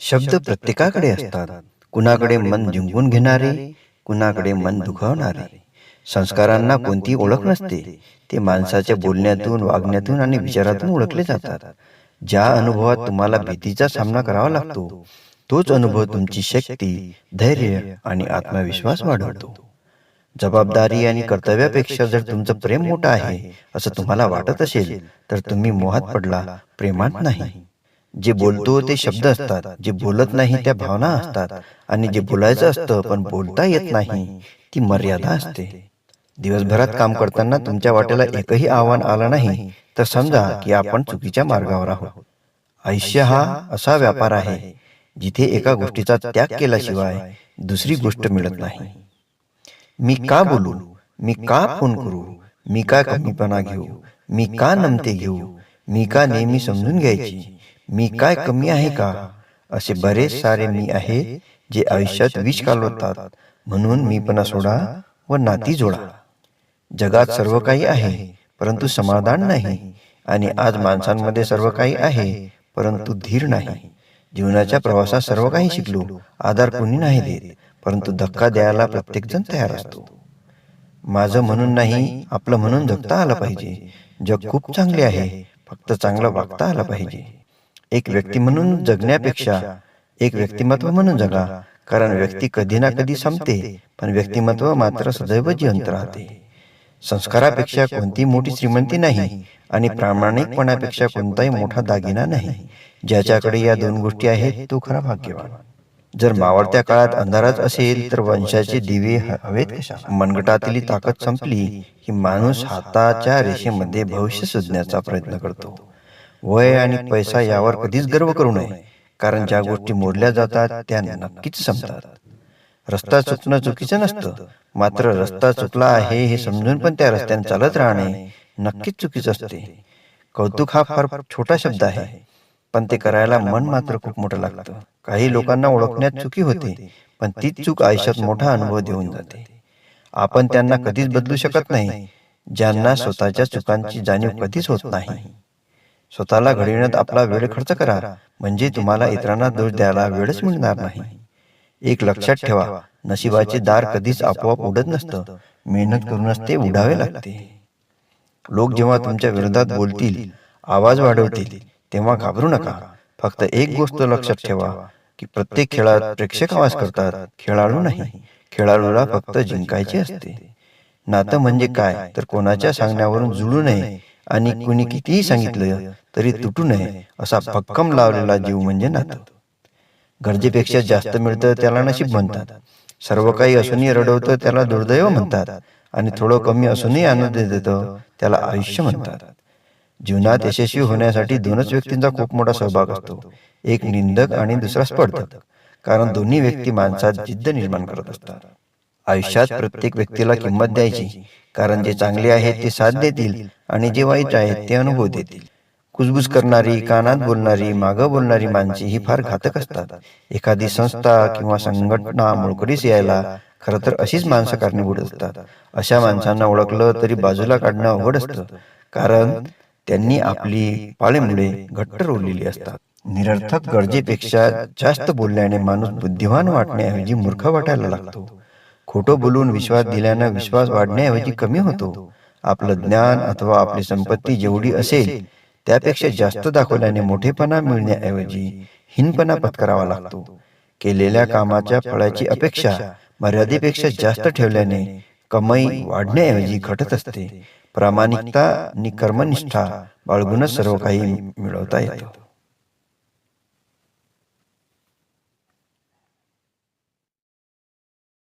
शब्द प्रत्येकाकडे असतात. कुणाकडे मन जिंकून घेणारे कुणाकडे मन दुखावणारे. संस्कारांना कोणती ओळख नसते ते माणसाच्या बोलण्यातून वागण्यातून आणि विचारातून ओळखले जातात. ज्या अनुभवात तुम्हाला भीतीचा सामना करावा लागतो तोच अनुभव तुमची शक्ती धैर्य आणि आत्मविश्वास वाढवतो. जबाबदारी आणि कर्तव्यापेक्षा जर तुमचं प्रेम मोठं आहे असं तुम्हाला वाटत असेल तर तुम्ही मोहात पडला प्रेमात नाही. जे बोलतो ते शब्द असतात. जे बोलत नाही त्या भावना असतात. आणि जे बोलायचं असतं पण बोलता येत नाही ती मर्यादा असते. दिवसभरात काम करताना तुमच्या वाटेला एकही आव्हान आलं नाही तर समजा की आपण चुकीच्या मार्गावर आहोत. आयुष्य हा असा व्यापार आहे जिथे एका गोष्टीचा त्याग केल्याशिवाय दुसरी गोष्ट मिळत नाही. मी का बोलू? मी का फोन करू? मी का कमीपणा घेऊ? मी का नमते घेऊ? मी का नेहमी समजून घ्यायची मी काय कमी आहे का? असे बरेच सारे मी आहे जे आयुष्यात विष कालवतात म्हणून मीपणा सोडा व नाती जोडा. जगात सर्व काही आहे परंतु समाधान नाही आणि आज माणसांमध्ये सर्व काही आहे परंतु धीर नाही. जीवनाच्या प्रवासात सर्व काही शिकलो आधार कोणी नाही देत परंतु धक्का द्यायला प्रत्येकजण तयार असतो. माझं म्हणून नाही आपलं म्हणून जगता आलं पाहिजे. जग खूप चांगले आहे फक्त चांगलं वागता आलं पाहिजे एक व्यक्ती म्हणून जगण्यापेक्षा एक व्यक्तिमत्व म्हणून जगा. कारण व्यक्ती कधी ना कधी संपते पण व्यक्तिमत्व मात्र सदैव जिवंत राहते. संस्कारापेक्षा कोणती मोठी श्रीमंती नाही आणि प्रामाणिकपणापेक्षा कोणताही मोठा दागिना नाही. ज्याच्याकडे या दोन गोष्टी आहेत तो खरा भाग्यवान. जर मावळत्या काळात अंधारात असेल तर वंशाचे दिवे हवेत मनगटातली ताकद संपली की माणूस हाताच्या रेषेमध्ये भविष्य शोधण्याचा प्रयत्न करतो वय आणि पैसा यावर कधीच गर्व करू नये कारण ज्या गोष्टी मोडल्या जातात त्या नक्कीच संपतात. रस्ता चुकणं चुकीचं नसतं मात्र रस्ता चुकला आहे हे समजून पण त्या रस्त्याने चालत राहणे नक्कीच चुकीचं असते. कौतुक हा फार छोटा शब्द आहे पण ते करायला मन मात्र खूप मोठं लागतं. काही लोकांना ओळखण्यात चुकी होते पण तीच चूक आयुष्यात मोठा अनुभव देऊन जाते. आपण त्यांना कधीच बदलू शकत नाही ज्यांना स्वतःच्या चुकांची जाणीव कधीच होत नाही. स्वतःला घडविण्यात आपला वेळ खर्च करा. म्हणजे तुम्हाला इतरांना दोष द्यायला वेळच मिळणार नाही. एक लक्षात ठेवा. नशिबाचे दार कधीच आपोआप उडत नसतं. मेहनत करूनच ते उडावे लागते. लोक जेव्हा तुमच्या विरोधात बोलतील आवाज वाढवतील तेव्हा घाबरू नका. फक्त एक गोष्ट लक्षात ठेवा की प्रत्येक खेळात प्रेक्षक आवाज करतात. खेळाडू नाही. खेळाडूला फक्त जिंकायचे असते. नातं म्हणजे काय? तर कोणाच्या सांगण्यावरून जुळू नये आणि कुणी कितीही सांगितलं तरी तुटू नये असा भक्कम लावलेला जीव म्हणजे नातं. गरजेपेक्षा जास्त मिळतं त्याला नशीब म्हणतात. सर्व काही असूनही रडवतं त्याला दुर्दैव म्हणतात. आणि थोडं कमी असूनही आनंद देतं त्याला आयुष्य म्हणतात. जीवनात यशस्वी होण्यासाठी दोनच व्यक्तींचा खूप मोठा सहभाग असतो. एक निंदक आणि दुसरा स्पर्धक. कारण दोन्ही व्यक्ती माणसात जिद्द निर्माण करत असतात. आयुष्यात प्रत्येक व्यक्तीला किंमत द्यायची. कारण जे चांगले आहेत ते साथ देतील आणि जे वाईट आहेत ते अनुभव देतील. कुजबुज करणारी कानात बोलणारी मागं बोलणारी माणसे ही फार घातक असतात. एखादी संस्था किंवा संघटना मोळकरीस यायला खरं तर अशीच माणसं कारणीभूत असतात. अशा माणसांना ओळखलं तरी बाजूला काढणं अवघड असतं. कारण त्यांनी आपली पाळीमुळे घट्ट रोवलेली असतात. निरर्थक गरजेपेक्षा जास्त बोलल्याने माणूस बुद्धिवान वाटण्याऐवजी मूर्ख वाटायला लागतो खोटं बोलून विश्वास दिल्यानं विश्वास वाढण्याऐवजी कमी होतो. आपलं ज्ञान अथवा आपली संपत्ती जेवढी असेल त्यापेक्षा जास्त दाखवल्याने मोठेपणा मिळण्याऐवजी हिनपणा पत्करावा लागतो. केलेल्या कामाच्या फळाची अपेक्षा मर्यादेपेक्षा जास्त ठेवल्याने कमाई वाढण्याऐवजी घटत असते. प्रामाणिकता आणि कर्मनिष्ठा बाळगूनच सर्व काही मिळवता येतं.